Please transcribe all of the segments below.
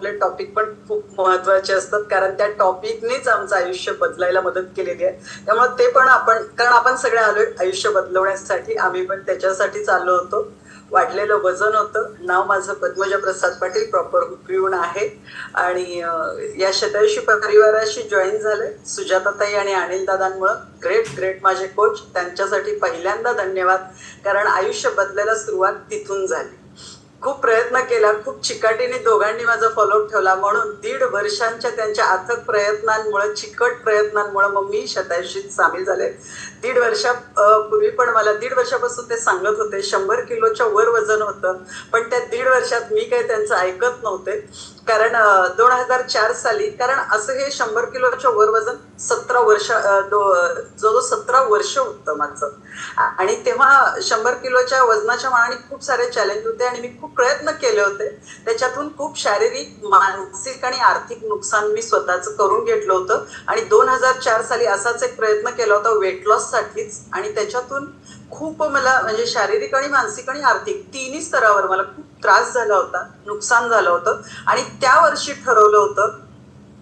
आपले टॉपिक पण खूप महत्त्वाचे असतात. कारण त्या टॉपिकनेच आमचं आयुष्य बदलायला मदत केलेली आहे. त्यामुळे ते पण आपण कारण आपण सगळे आलोय आयुष्य बदलवण्यासाठी. आम्ही पण त्याच्यासाठीच आलो होतो. वाढलेलं वजन होतं. नाव माझं पद्मजा प्रसाद पाटील प्रॉपर हुपरीहून आहे. आणि या शतायुषी परिवाराशी जॉईन झाले सुजाताताई आणि अनिलदादांमुळं ग्रेट ग्रेट माझे कोच त्यांच्यासाठी पहिल्यांदा धन्यवाद. कारण आयुष्य बदलायला सुरुवात तिथून झाली. खूप प्रयत्न केला खूप चिकाटीने दोघांनी माझा फॉलोअप ठेवला. म्हणून दीड वर्षांच्या त्यांच्या अथक प्रयत्नांमुळे चिकट प्रयत्नांमुळे मग मी शतायुषीत सामील झाले. दीड वर्षा पूर्वी पण मला दीड वर्षापासून ते सांगत होते शंभर किलोच्या वर वजन होतं. पण त्या दीड वर्षात मी काही त्यांचं ऐकत नव्हते. कारण दोन हजार चार साली कारण असं हे शंभर किलोच्या वर वजन सतरा वर्ष जो जो सतरा वर्ष होतं माझं. आणि तेव्हा शंभर किलोच्या वजनाच्या मानाने खूप सारे चॅलेंज होते आणि मी खूप प्रयत्न केले होते. त्याच्यातून खूप शारीरिक मानसिक आणि आर्थिक नुकसान मी स्वतःच करून घेतलं होतं. आणि दोन हजार चार साली असाच एक प्रयत्न केला होता वेट लॉस साठीच. आणि त्याच्यातून खूप मला म्हणजे शारीरिक आणि मानसिक आणि आर्थिक तिन्ही स्तरावर मला खूप त्रास झाला होता नुकसान झालं होतं. आणि त्या वर्षी ठरवलं होतं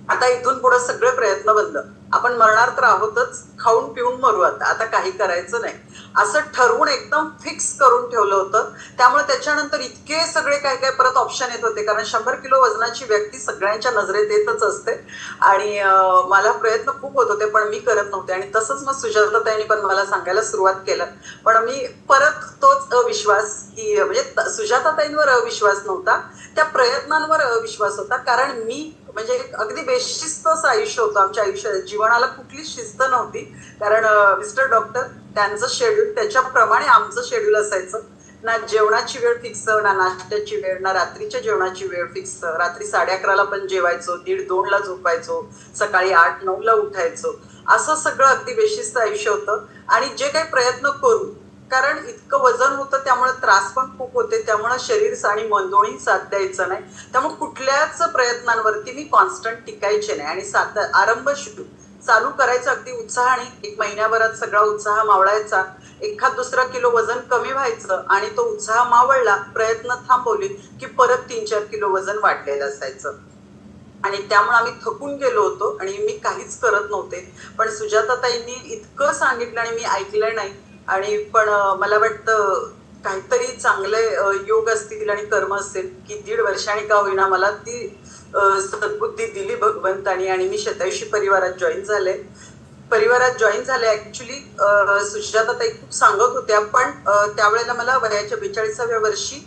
आता इथून पुढे सगळे प्रयत्न बंद. आपण मरणार तर आहोतच खाऊन पिऊन मरू आता. आता काही करायचं नाही. असं ठरवून एकदम फिक्स करून ठेवलं होतं. त्यामुळे त्याच्यानंतर इतके सगळे काय काय परत ऑप्शन येत होते. कारण शंभर किलो वजनाची व्यक्ती सगळ्यांच्या नजरेत येतच असते. आणि मला प्रयत्न खूप होत होते पण मी करत नव्हते. आणि तसंच मग सुजाताताईंनी पण मला सांगायला सुरुवात केलं. पण मी परत तोच अविश्वास की म्हणजे सुजाताताईंवर अविश्वास नव्हता. त्या प्रयत्नांवर अविश्वास होता. कारण मी म्हणजे अगदी बेशिस्त असं आयुष्य होतं आमच्या आयुष्यात. जीवनाला कुठली शिस्त नव्हती. कारण मिस्टर डॉक्टर त्यांचं शेड्यूल त्याच्याप्रमाणे आमचं शेड्यूल असायचं. ना जेवणाची वेळ फिक्स ना नाश्त्याची वेळ ना रात्रीच्या जेवणाची वेळ फिक्स रात्री साडे अकराला पण जेवायचो दीड दोनला झोपायचो सकाळी आठ नऊला उठायचो. असं सगळं अगदी बेशिस्त आयुष्य होतं. आणि जे काही प्रयत्न करू कारण इतकं वजन होतं त्यामुळे त्रास पण खूप होते त्यामुळे शरीर आणि मन दोन्ही साथ द्यायचं नाही. त्यामुळे कुठल्याच प्रयत्नांवरती मी कॉन्स्टंट टिकायचे नाही. आणि साथ आरंभ शिकू चालू करायचं अगदी उत्साहाने एक महिन्याभरात सगळा उत्साह मावळायचा. एखाद दुसरा किलो वजन कमी व्हायचं आणि तो उत्साह मावळला प्रयत्न थांबवले की परत तीन चार किलो वजन वाढलेलं असायचं. आणि त्यामुळे आम्ही थकून गेलो होतो आणि मी काहीच करत नव्हते. पण सुजाताताईंनी इतकं सांगितलं आणि मी ऐकलं नाही आणि पण मला वाटतं काहीतरी चांगले योग असतील आणि कर्म असेल की दीड वर्षाने का होईना मला ती सद्बुद्धी दिली भगवंतानी आणि मी शतायुषी परिवारात जॉईन झाले. परिवारात जॉईन झाले ऍक्च्युली सुजाताताई खूप सांगत होत्या पण त्यावेळेला मला वयाच्या बेचाळीसाव्या वर्षी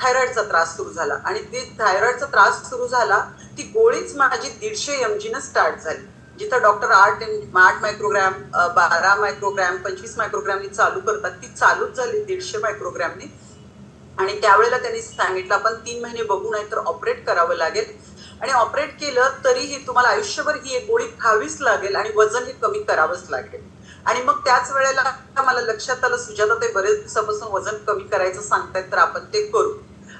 थायरॉइडचा त्रास सुरू झाला. आणि ती थायरॉइडचा त्रास सुरू झाला ती गोळीच माझी दीडशे एम जी न स्टार्ट झाली. जिथं डॉक्टर आठ आठ मायक्रोग्रॅम बारा मायक्रोग्रॅम पंचवीस मायक्रोग्रॅमनी चालू करतात. ती चालूच झाली दीडशे मायक्रोग्रॅमने. आणि त्यावेळेला त्यांनी सांगितलं आपण तीन महिने बघू नाही तर ऑपरेट करावं लागेल. आणि ऑपरेट केलं तरीही तुम्हाला आयुष्यभर ही एक गोळी खावीच लागेल आणि वजन हे कमी करावंच लागेल. आणि मग त्याच वेळेला मला लक्षात आलं सुजाता ते बरेच दिवसापासून वजन कमी करायचं सांगतायत तर आपण ते करू.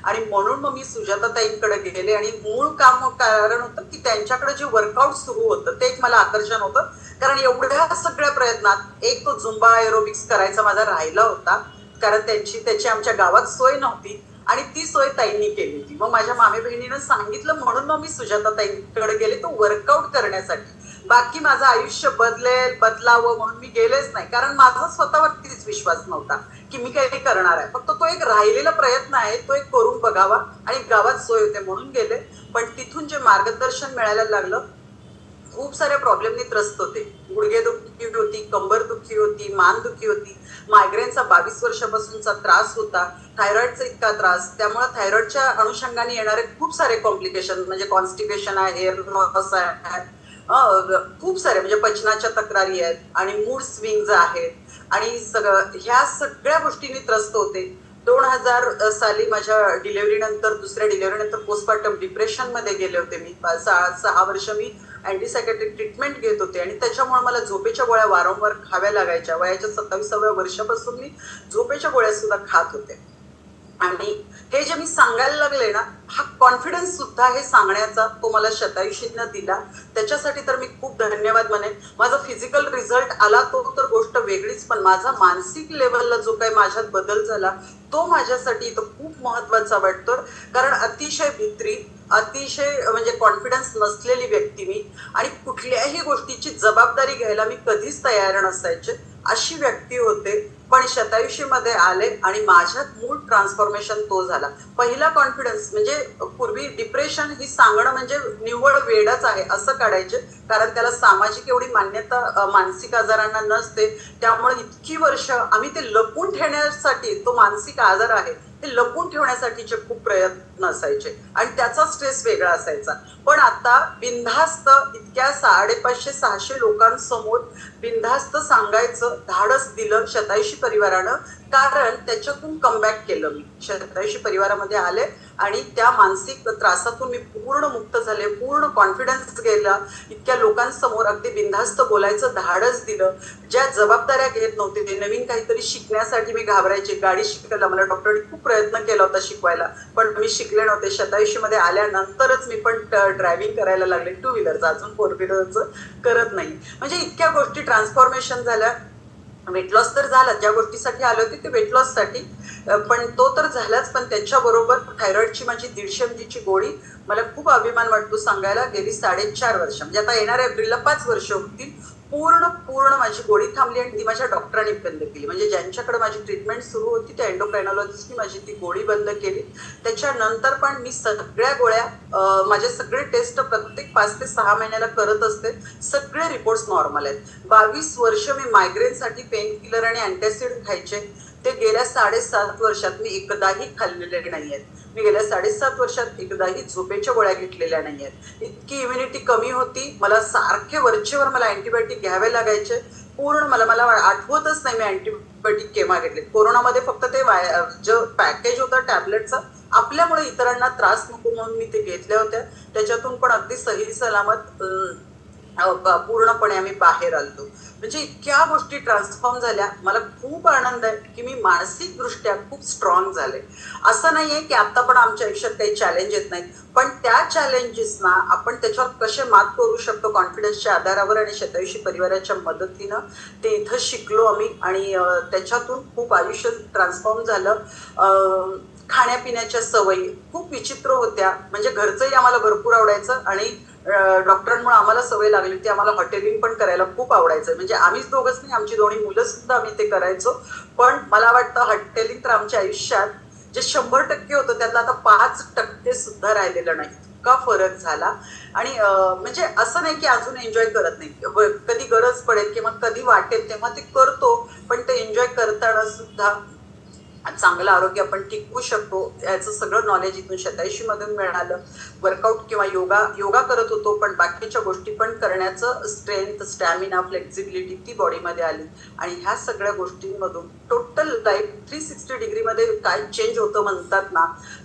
आणि म्हणून मग मी सुजाताताईंकडे गेले आणि मूळ काम कारण होतं की त्यांच्याकडे जे वर्कआउट सुरू होतं ते एक मला आकर्षण होतं. कारण एवढ्या सगळ्या प्रयत्नात एक तो झुंबा एरोबिक्स करायचा माझा राहिला होता. कारण त्यांची त्याची आमच्या गावात सोय नव्हती आणि ती सोय ताईंनी केली होती. मग माझ्या मामे बहिणीनं सांगितलं म्हणून मग मी सुजाताताईंकडे गेले. तो वर्कआउट करण्यासाठी. बाकी माझं आयुष्य बदलेल बदलावं म्हणून मी गेलेच नाही. कारण माझा स्वतःवरतीच विश्वास नव्हता की मी काही करणार आहे. फक्त तो एक राहिलेला प्रयत्न आहे तो एक करून बघावा आणि गावात सोय होते म्हणून गेले. पण तिथून जे मार्गदर्शन मिळायला लागलं खूप साऱ्या प्रॉब्लेमनी त्रस्त होते. गुडघे दुखी होती कंबर दुखी होती मान दुखी होती. मायग्रेनचा बावीस वर्षापासूनचा त्रास होता. थायरॉइडचा इतका त्रास. त्यामुळे थायरॉइडच्या अनुषंगाने येणारे खूप सारे कॉम्प्लिकेशन म्हणजे कॉन्स्टिपेशन आहे हेअर लॉस आहे खूप सारे म्हणजे पचनाच्या तक्रारी आहेत आणि मूड स्विंग्ज आहेत. आणि सगळं ह्या सगळ्या गोष्टींनी त्रस्त होते. दोन हजार साली माझ्या डिलेव्हरीनंतर दुसऱ्या डिलेव्हरीनंतर पोस्टमार्टम डिप्रेशनमध्ये गेले होते मी. सहा सहा वर्ष मी अँटीसायकेट्रिक ट्रीटमेंट घेत होते. आणि त्याच्यामुळे मला झोपेच्या गोळ्या वारंवार खाव्या लागायच्या. वयाच्या सत्तावीसाव्या वर्षापासून मी झोपेच्या गोळ्या सुद्धा खात होते. आणि हे जे मी सांगायला लागले ना हा कॉन्फिडन्स सुद्धा हे सांगण्याचा तो मला शतायुषीनं दिला. त्याच्यासाठी तर मी खूप धन्यवाद म्हणेन. माझा फिजिकल रिझल्ट आला तो तर गोष्ट वेगळीच पण माझा मानसिक लेवलला जो काही माझ्यात बदल झाला तो माझ्यासाठी इथं खूप महत्त्वाचा वाटतो. कारण अतिशय भित्री अतिशय म्हणजे कॉन्फिडन्स नसलेली व्यक्ती मी. आणि कुठल्याही गोष्टीची जबाबदारी घ्यायला मी कधीच तयार नसायचे. अशी व्यक्ती होते. पण शतायुषी मध्ये आले आणि माझ्यात मूळ ट्रान्सफॉर्मेशन तो झाला. पहिला कॉन्फिडन्स म्हणजे पूर्वी डिप्रेशन ही सांगणं म्हणजे निव्वळ वेडच आहे असं काढायचे. कारण त्याला सामाजिक एवढी मान्यता मानसिक आजारांना नसते. त्यामुळे इतकी वर्ष आम्ही ते लपून ठेवण्यासाठी तो मानसिक आजार आहे. ते लपून ठेवण्यासाठीचे खूप प्रयत्न असायचे. आणि त्याचा स्ट्रेस वेगळा असायचा. पण आता बिनधास्त इतक्या साडेपाचशे सहाशे लोकांसमोर बिनधास्त सांगायचं धाडस दिलं शतायुषी परिवारानं कारण त्याच्यातून कमबॅक केलं मी. शतायुषी परिवारामध्ये आले आणि त्या मानसिक त्रासातून मी पूर्ण मुक्त झाले पूर्ण कॉन्फिडन्स गेला. इतक्या लोकांसमोर अगदी बिनधास्त बोलायचं धाडस दिलं. ज्या जबाबदाऱ्या घेत नव्हते ते नवीन काहीतरी शिकण्यासाठी मी घाबरायचे गाडी शिकायला मला डॉक्टरने खूप प्रयत्न केला होता शिकवायला पण मी शिकले नव्हते. शतायुषी मध्ये आल्यानंतरच मी पण ड्रायव्हिंग करायला लागले. टू व्हीलरचं अजून फोर व्हीलरचं करत नाही. म्हणजे इतक्या गोष्टी ट्रान्सफॉर्मेशन झाल्या. वेट लॉस तर झाला ज्या गोष्टीसाठी आले होते ते वेट लॉससाठी पण तो तर झालाच पण त्याच्याबरोबर थायरॉइडची माझी दीडशे एमजीची गोळी मला खूप अभिमान वाटतो सांगायला. गेली साडेचार वर्ष म्हणजे आता येणाऱ्या एप्रिलला पाच वर्ष होतील. पूर्ण पूर्ण माझी गोळी थांबली आणि ती माझ्या डॉक्टरांनी बंद केली. म्हणजे ज्यांच्याकडे माझी ट्रीटमेंट सुरू होती त्या एन्डोक्रायनॉलॉजिस्टनी माझी ती गोळी बंद केली. त्याच्यानंतर पण मी सगळ्या गोळ्या माझे सगळे टेस्ट प्रत्येक पाच ते सहा महिन्याला करत असते. सगळे रिपोर्ट्स नॉर्मल आहेत. बावीस वर्ष मी मायग्रेनसाठी पेन किलर आणि अँटॅसिड खायचे. ते गेल्या साडेसात वर्षात मी एकदाही खाल्लेले नाही आहेत मी गेल्या साडेसात वर्षात एकदाही झोपेच्या गोळ्या घेतलेल्या नाही आहेत इतकी इम्युनिटी कमी होती. मला सारखे वरचेवर मला अँटीबायोटिक घ्यावे लागायचे. पूर्ण मला मला आठवतच नाही मी अँटीबायोटिक केव्हा घेतले. कोरोनामध्ये फक्त ते वाय- जे पॅकेज होतं टॅबलेटचं आपल्यामुळे इतरांना त्रास नको म्हणून मी ते घेतल्या होत्या. त्याच्यातून पण अगदी सही सलामत पूर्णपणे आम्ही बाहेर आलो म्हणजे इतक्या गोष्टी ट्रान्सफॉर्म झाल्या. मला खूप आनंद आहे की मी मानसिकदृष्ट्या खूप स्ट्रॉंग झाले. असं नाही आहे की आता पण आमच्या आयुष्यात काही चॅलेंज येत नाहीत. पण त्या चॅलेंजेसना आपण त्याच्यावर कसे मात करू शकतो कॉन्फिडन्सच्या आधारावर आणि शतायुषी परिवाराच्या मदतीनं ते इथं शिकलो आम्ही आणि त्याच्यातून खूप आयुष्य ट्रान्सफॉर्म झालं. खाण्यापिण्याच्या सवयी खूप विचित्र होत्या. म्हणजे घरचंही आम्हाला भरपूर आवडायचं आणि डॉक्टरांमुळे आम्हाला सवय लागली होती. आम्हाला हॉटेलिंग पण करायला खूप आवडायचं. म्हणजे आम्हीच दोघंच नाही आमची दोन्ही मुलं सुद्धा आम्ही ते करायचो. पण मला वाटतं हॉटेलिंग तर आमच्या आयुष्यात जे शंभर टक्के होतं त्यातलं आता पाच टक्के सुद्धा राहिलेलं नाही. इतका फरक झाला. आणि म्हणजे असं नाही की अजून एन्जॉय करत नाही. कधी गरज पडेल किंवा कधी वाटेल तेव्हा ते करतो. पण ते एन्जॉय करताना सुद्धा चांगलं आरोग्य आपण टिकवू शकतो याचं सगळं नॉलेज इथून शताऐंशी मधून मिळालं. वर्कआउट किंवा योगा योगा करत होतो पण बाकीच्या गोष्टी पण करण्याचं स्ट्रेंथ स्टॅमिना फ्लेक्झिबिलिटी ती बॉडीमध्ये आली. आणि ह्या सगळ्या गोष्टींमधून टोटल लाईफ थ्री सिक्स्टी डिग्रीमध्ये काय चेंज होतं म्हणतात ना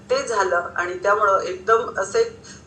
ते झालं. आणि त्यामुळं एकदम असे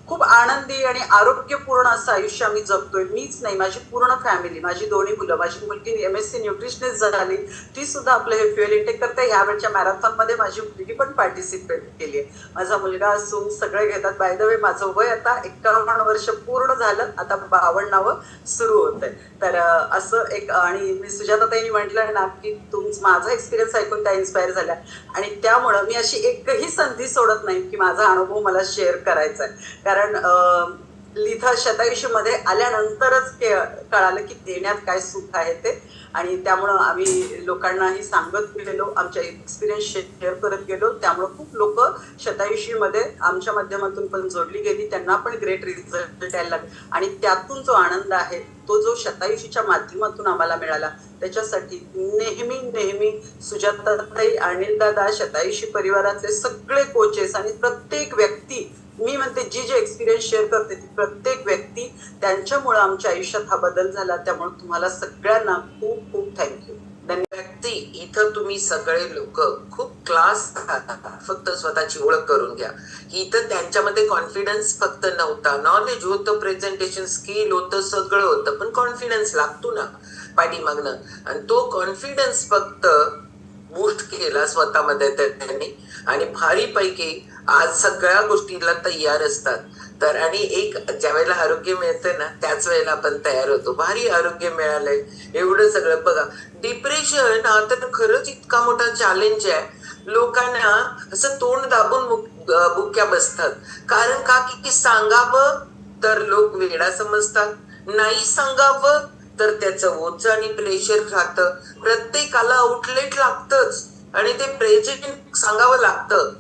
खूप आनंदी आणि आरोग्यपूर्ण असं आयुष्य आम्ही जगतोय. मीच नाही माझी पूर्ण फॅमिली माझी दोन्ही मुलं माझी मुलगी एम एस सी न्यूट्रिशनिस्ट झाली. ती सुद्धा आपलं हे फ्युएल इंटेक करते. ह्यावेळच्या मॅरेथॉनमध्ये माझी मुलगी पण पार्टिसिपेट केली आहे. माझा मुलगा असून सगळे घेतात. बाय द वे माझं वय आता एक्कावन्न वर्ष पूर्ण झालं. आता बावन्नावं सुरू होत आहे. तर असं एक आणि मी सुजाताताईंनी म्हटलं ना की तुमचं माझा एक्सपिरियन्स ऐकून त्या इन्स्पायर झाल्या. आणि त्यामुळं मी अशी एकही संधी सोडत नाही की माझा अनुभव मला शेअर करायचा आहे. कारण कारण लिथा शतायुषी मध्ये आल्यानंतरच के- कळालं की देण्यात काय सुख आहे ते. आणि त्यामुळं आम्ही लोकांनाही सांगत गेलेलो आमच्या एक्सपिरियन्स शेअर करत गेलो. त्यामुळं खूप लोक शतायुषी मध्ये आमच्या माध्यमातून पण जोडली गेली. त्यांना पण ग्रेट रिझल्ट द्यायला लागले. आणि त्यातून जो आनंद आहे तो जो शतायुषीच्या माध्यमातून आम्हाला मिळाला त्याच्यासाठी नेहमी नेहमी सुजाताताई अनिलदादा शतायुषी परिवारातले सगळे कोचेस आणि प्रत्येक व्यक्ती मी म्हणते जी जे एक्सपिरियन्स शेअर करते ती प्रत्येक व्यक्ती त्यांच्यामुळे आमच्या आयुष्यात हा बदल झाला. त्यामुळे तुम्हाला सगळ्यांना खूप खूप थँक्यू व्यक्ती इथं तुम्ही सगळे लोक खूप क्लास फक्त स्वतःची ओळख करून घ्या. इथं त्यांच्यामध्ये कॉन्फिडन्स फक्त नव्हता. नॉलेज होतं प्रेझेंटेशन स्किल होतं सगळं होतं. पण कॉन्फिडन्स लागतो ना पाठीमागनं. आणि तो कॉन्फिडन्स फक्त बूस्ट केला स्वतःमध्ये त्यांनी. आणि भारीपैकी आज सगळ्या गोष्टीला तयार असतात. तर आणि एक ज्या वेळेला आरोग्य मिळते ना त्याच वेळेला आपण तयार होतो. भारी आरोग्य मिळालंय. एवढं सगळं बघा. डिप्रेशन हा तर खरंच इतका मोठा चॅलेंज आहे. लोकांना असं तोंड दाबून बुक्या बसतात. कारण का? की की सांगावं तर लोक वेडा समजतात. नाही सांगावं तर त्याचं ओझ आणि प्रेशर राहतं. प्रत्येकाला आउटलेट लागतच. आणि ते प्रेझेंट सांगावं लागतं.